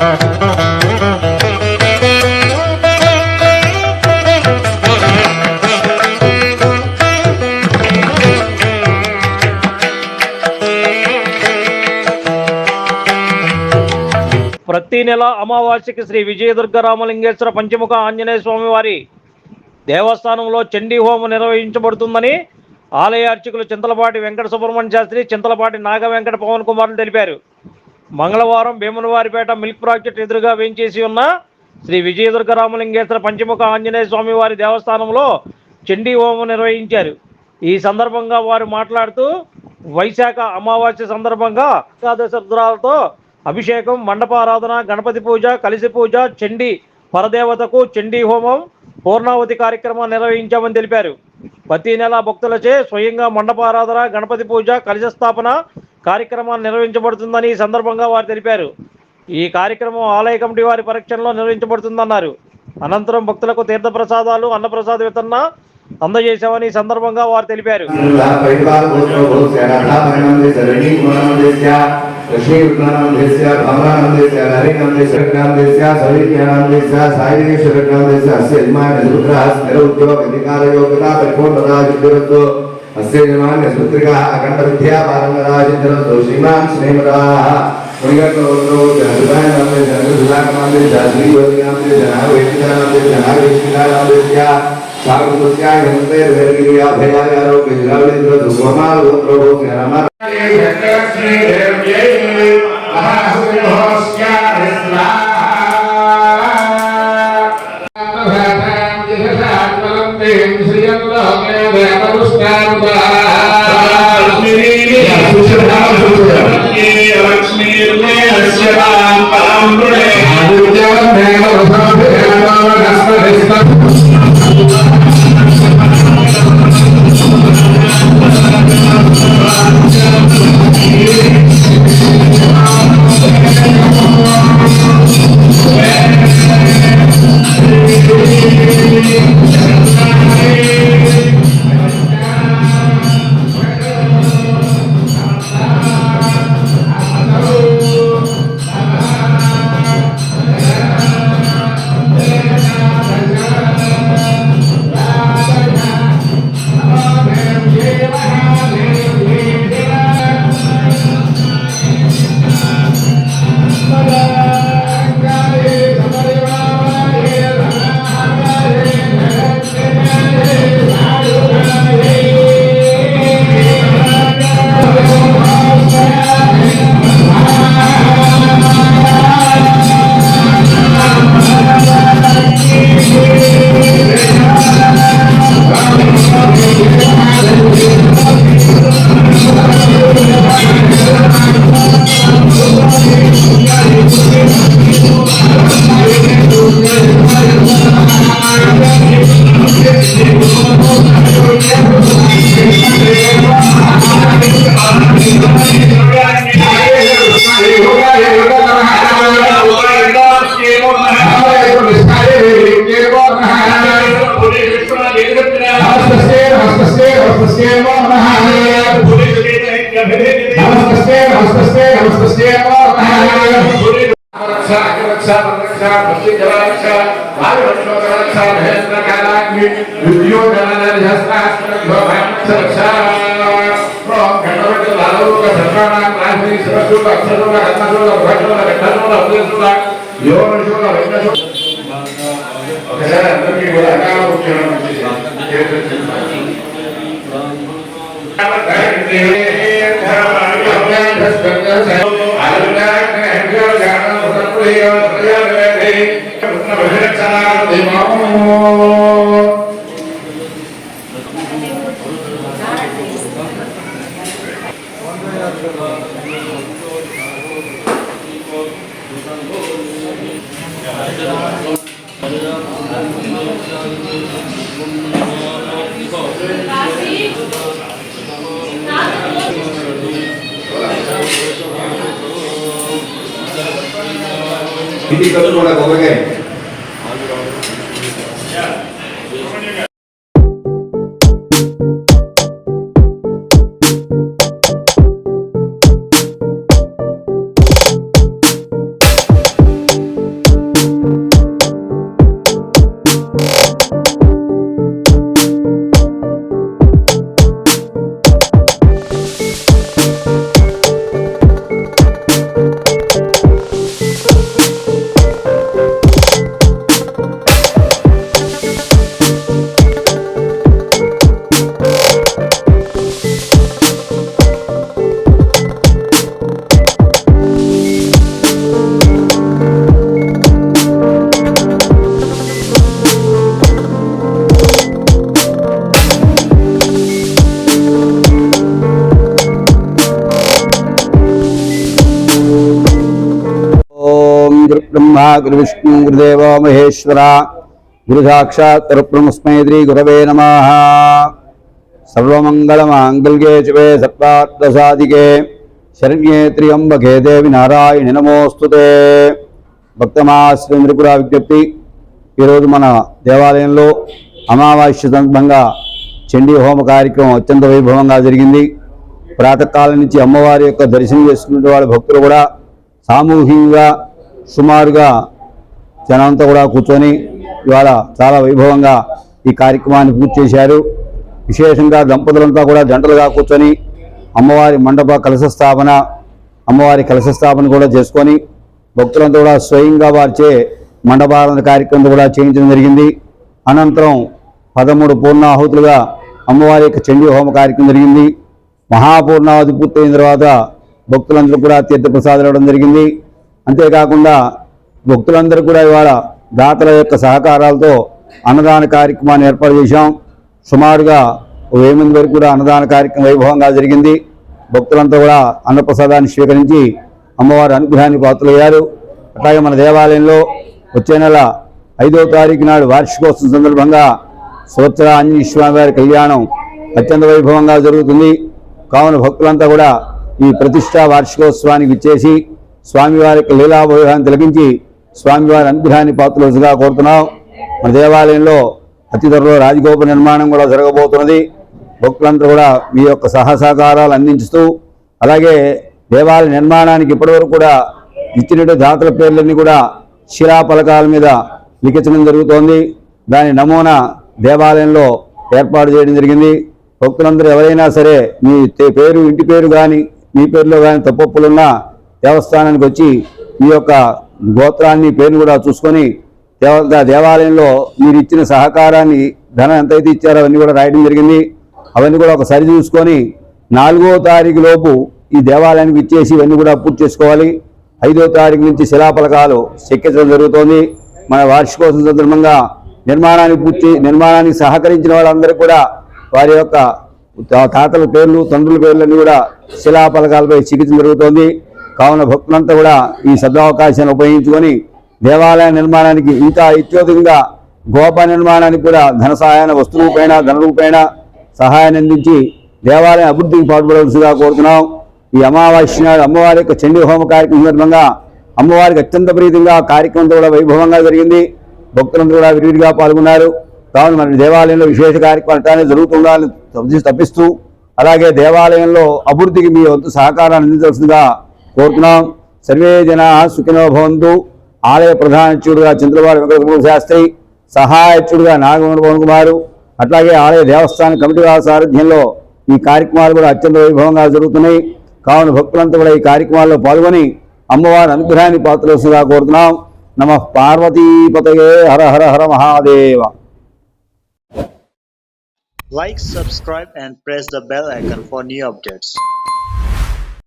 ప్రతి నెల అమావాస్యకి శ్రీ విజయదుర్గ రామలింగేశ్వర పంచముఖ ఆంజనేయ స్వామి వారి దేవస్థానంలో చండీ హోమం నిర్వహించబడుతుందని ఆలయ అర్చకులు చింతలపాటి వెంకట సుబ్రహ్మణ్య శాస్త్రి చింతలపాటి నాగ వెంకట పవన్ కుమార్లు తెలిపారు. మంగళవారం భీమనవారిపేట మిల్క్ ప్రాజెక్ట్ ఎదురుగా వేయించేసి ఉన్న శ్రీ విజయదుర్గ రామలింగేశ్వర పంచముఖ ఆంజనేయ స్వామి వారి దేవస్థానంలో చండీ హోమం నిర్వహించారు. ఈ సందర్భంగా వారు మాట్లాడుతూ వైశాఖ అమావాస్య సందర్భంగా ఏకాదశ రుద్రాలతో అభిషేకం మండపారాధన గణపతి పూజ కలిసి పూజ చండీ పరదేవతకు చండీ హోమం పూర్ణావతి కార్యక్రమం నిర్వహించామని తెలిపారు. ప్రతి నెల భక్తులచే స్వయంగా మండపారాధన గణపతి పూజ కలిసి స్థాపన కార్యక్రమాన్ని నిర్వహించబడుతుందని ఈ సందర్భంగా వారు తెలిపారు. ఈ కార్యక్రమం ఆలయ కమిటీ వారి పరీక్షణలో నిర్వహించబడుతుందన్నారు. అనంతరం భక్తులకు తీర్థప్రసాదాలు అన్నప్రసాద వితరణ అందజేశామని ఈ సందర్భంగా వారు తెలిపారు. అస్య జమాన్య సుత్రికా అఖండ విద్యా పారంగరాజింద్రతో శ్రీమాన్ శ్రీమదాః మునిగట్టోత్రో జనసుదాయ అఖండ విద్యా నామే శ్రీమాన్ యోగి నామే జన వైష్ణవ నామే జన వైష్ణవ నామే సాగుత్యాయ హంతే వేర్గిరియా భయాయ ఆరోగ్య జిరావేంద్ర रक्षा की रक्षा रक्षा भक्ति जला रक्षा भाई बच्चों का रक्षा भेद न कहना कि विधियों जलन हस्ता भक्त रक्षा ओम गणपत लालो का सरकार राजनी सरसु का अक्षरों का हस्तों का भक्तों का गठनों का अभिषेक का योर जो का विघ्नों अगर अंदर की बोला का उच्चारण मुझे ये तो चिंता है धर्म धर्म धर्म धर्म కూడా అభిలాష ఇంటికి కూడా కొబ్బరికాయ గురుబ్రహ్మ గురువిష్ణు గురుదేవ మహేశ్వర గురు సాక్షాత్ పరబ్రహ్మస్మై శ్రీ గురవే నమ సర్వమంగళమాంగళ్యే శివే సర్వార్థసాధికే శరణ్యే త్రియంబకే దేవి నారాయణ నమోస్తుతే భక్తమాశ్రీ త్రిపుర విజ్ఞప్తి ఈరోజు మన దేవాలయంలో అమావాస్య సందర్భంగా చండీ హోమ కార్యక్రమం అత్యంత వైభవంగా జరిగింది. ప్రాతకాలం నుంచి అమ్మవారి యొక్క దర్శనం చేసుకునే వాళ్ళ భక్తులు కూడా సామూహికంగా సుమారుగా జనంతా కూడా కూర్చొని ఇవాళ చాలా వైభవంగా ఈ కార్యక్రమాన్ని పూర్తి చేశారు. విశేషంగా దంపతులంతా కూడా జంటలుగా కూర్చొని అమ్మవారి మండప కలశ స్థాపన అమ్మవారి కలశ స్థాపన కూడా చేసుకొని భక్తులంతా కూడా స్వయంగా వారిచే మండపాలన కార్యక్రమం కూడా చేయించడం జరిగింది. అనంతరం పదమూడు పూర్ణాహుతులుగా అమ్మవారి యొక్క చండీ హోమ కార్యక్రమం జరిగింది. మహాపూర్ణావతి పూర్తయిన తర్వాత భక్తులందరూ కూడా తీర్థప్రసాదాలు ఇవ్వడం జరిగింది. అంతేకాకుండా భక్తులందరూ కూడా ఇవాళ దాతల యొక్క సహకారాలతో అన్నదాన కార్యక్రమాన్ని ఏర్పాటు చేశాం. సుమారుగా ఓ వెయ్యి మంది వరకు కూడా అన్నదాన కార్యక్రమం వైభవంగా జరిగింది. భక్తులంతా కూడా అన్నప్రసాదాన్ని స్వీకరించి అమ్మవారి అనుగ్రహానికి పాత్రలయ్యారు. అట్లాగే మన దేవాలయంలో వచ్చే నెల ఐదో తారీఖు నాడు వార్షికోత్సవం సందర్భంగా సోత్ర ఆంజనేయ స్వామివారి కళ్యాణం అత్యంత వైభవంగా జరుగుతుంది. కావున భక్తులంతా కూడా ఈ ప్రతిష్టా వార్షికోత్సవానికి ఇచ్చేసి స్వామివారి యొక్క లీలా తిలకించి స్వామివారి అనుగ్రహాన్ని పాత్రలుగా కోరుతున్నాం. మన దేవాలయంలో అతి త్వరలో రాజగోపుర నిర్మాణం కూడా జరగబోతున్నది. భక్తులందరూ కూడా మీ యొక్క సహసహకారాలు అందించుతూ అలాగే దేవాలయ నిర్మాణానికి ఇప్పటివరకు కూడా ఇచ్చినట్టు దాతల పేర్లన్నీ కూడా శిలాపలకాల మీద లిఖించడం జరుగుతోంది. దాని నమూనా దేవాలయంలో ఏర్పాటు చేయడం జరిగింది. భక్తులందరూ ఎవరైనా సరే మీ పేరు ఇంటి పేరు కానీ మీ పేరులో కానీ తప్పొప్పులున్నా దేవస్థానానికి వచ్చి మీ యొక్క గోత్రాన్ని పేరును కూడా చూసుకొని దేవ దేవాలయంలో మీరు ఇచ్చిన సహకారాన్ని ధనం ఎంతైతే ఇచ్చారో అవన్నీ కూడా రాయడం జరిగింది. అవన్నీ కూడా ఒకసారి చూసుకొని నాలుగో తారీఖు లోపు ఈ దేవాలయానికి ఇచ్చేసి ఇవన్నీ కూడా పూర్తి చేసుకోవాలి. ఐదో తారీఖు నుంచి శిలాఫలకాలు చెక్కించడం జరుగుతోంది. మన వార్షికోత్సవం సందర్భంగా నిర్మాణానికి పూర్తి నిర్మాణానికి సహకరించిన వాళ్ళందరూ కూడా వారి యొక్క తాతల పేర్లు తండ్రుల పేర్లన్నీ కూడా శిలాఫలకాలపై చికిత్స జరుగుతోంది. కావున భక్తులంతా కూడా ఈ సదవకాశాన్ని ఉపయోగించుకొని దేవాలయ నిర్మాణానికి ఇంకా ఇత్యోధికంగా గోప నిర్మాణానికి కూడా ధన సహాయాన్ని వస్తు రూపేణ ధన రూపేణ సహాయాన్ని అందించి దేవాలయ అభివృద్ధికి పాటుపడవలసిగా కోరుతున్నాం. ఈ అమావాస్య నాడు అమ్మవారి యొక్క చండీ హోమ కార్యక్రమం సందర్భంగా అమ్మవారికి అత్యంత ప్రీతిగా కార్యక్రమంతో కూడా వైభవంగా జరిగింది. భక్తులందరూ కూడా విరివిడిగా పాల్గొన్నారు. కావున మన దేవాలయంలో విశేష కార్యక్రమాలు జరుగుతుండాలని తప్పిస్తూ అలాగే దేవాలయంలో అభివృద్ధికి మీ వంతు సహకారాన్ని అందించవలసిందిగా కోరుతున్నాం. సర్వే జన సుఖినో భవంతు. ఆలయ ప్రధానచ్యుడుగా చంద్రబాబు వెంకటరమణ శాస్త్రి సహాయచ్యుడుగా నాగమణ పవన్ కుమారు అట్లాగే ఆలయ దేవస్థాన కమిటీ వారి సారథ్యంలో ఈ కార్యక్రమాలు కూడా అత్యంత వైభవంగా జరుగుతున్నాయి. కావున భక్తులంతా కూడా ఈ కార్యక్రమాల్లో పాల్గొని అమ్మవారి అనుగ్రహాన్ని పాత్రలుగా కోరుతున్నాం. నమ పార్వతీపతయే Hara Hara Hara Mahadeva. Like subscribe and press the bell icon for new updates